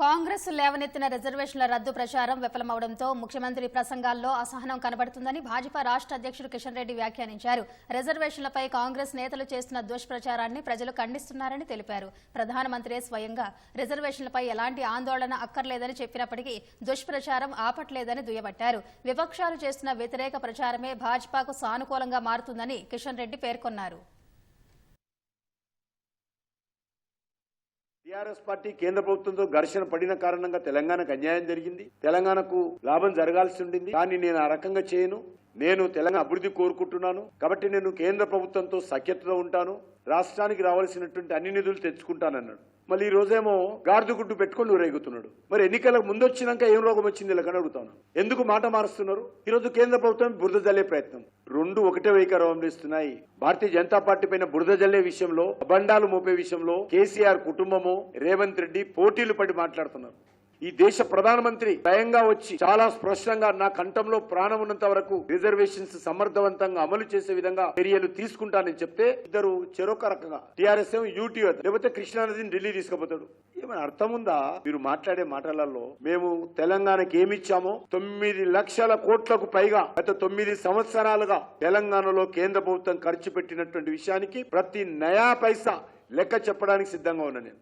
కాంగ్రెస్ లేవనెత్తిన రిజర్వేషన్ల రద్దు ప్రచారం విఫలమవడంతో ముఖ్యమంత్రి ప్రసంగాల్లో అసహనం కనబడుతుందని భాజపా రాష్ట్ర అధ్యక్షుడు కిషన్ రెడ్డి వ్యాఖ్యానించారు. రిజర్వేషన్లపై కాంగ్రెస్ నేతలు చేస్తున్న దుష్ప్రచారాన్ని ప్రజలు ఖండిస్తున్నారని తెలిపారు. ప్రధానమంత్రి స్వయంగా రిజర్వేషన్లపై ఎలాంటి ఆందోళన అక్కర్లేదని చెప్పినప్పటికీ దుష్ప్రచారం ఆపట్లేదని దుయ్యబట్టారు. విపక్షాలు చేస్తున్న వ్యతిరేక ప్రచారమే భాజపాకు సానుకూలంగా మారుతుందని కిషన్ రెడ్డి పేర్కొన్నారు. టీఆర్ఎస్ పార్టీ కేంద్ర ప్రభుత్వంతో ఘర్షణ పడిన కారణంగా తెలంగాణకు అన్యాయం జరిగింది. తెలంగాణకు లాభం జరగాల్సి ఉండింది. కానీ నేను ఆ రకంగా చేయను. నేను తెలంగాణ అభివృద్ధి కోరుకుంటున్నాను. కాబట్టి నేను కేంద్ర ప్రభుత్వంతో సఖ్యతతో ఉంటాను. రాష్ట్రానికి రావాల్సినటువంటి అన్ని నిధులు తెచ్చుకుంటానన్నాడు. మళ్ళీ ఈ రోజేమో గార్దు గుడ్డు పెట్టుకొని ఊరేగుతున్నాడు. మరి ఎన్నికలకు ముందు వచ్చినాక ఏం రోగం వచ్చింది ఇలా అడుగుతాను ఎందుకు మాట మారుస్తున్నారు? ఈ రోజు కేంద్ర ప్రభుత్వం బురద జల్లే ప్రయత్నం. రెండు ఒకటే వైఖరి అవలంబిస్తున్నాయి భారతీయ జనతా పార్టీ పైన బురద జల్లే విషయంలో అబండాలు మోపే విషయంలో కేసీఆర్ కుటుంబము రేవంత్ రెడ్డి పోటీలు పడి మాట్లాడుతున్నారు. ఈ దేశ ప్రధానమంత్రి స్వయంగా వచ్చి చాలా స్పష్టంగా నా కంఠంలో ప్రాణం ఉన్నంత వరకు రిజర్వేషన్స్ సమర్థవంతంగా అమలు చేసే విధంగా చర్యలు తీసుకుంటానని చెప్తే ఇద్దరు చెరొక రకంగా టీఆర్ఎస్ ఏమో యూటీఆర్ లేకపోతే కృష్ణానదిని ఢిల్లీ తీసుకుపోతాడు. ఏమైనా అర్థం ఉందా? మీరు మాట్లాడే మాటలలో మేము తెలంగాణకి ఏమిచ్చామో తొమ్మిది లక్షల కోట్లకు పైగా గత తొమ్మిది సంవత్సరాలుగా తెలంగాణలో కేంద్ర ప్రభుత్వం ఖర్చు పెట్టినటువంటి విషయానికి ప్రతి నయా పైసా లెక్క చెప్పడానికి సిద్ధంగా ఉన్నా నేను.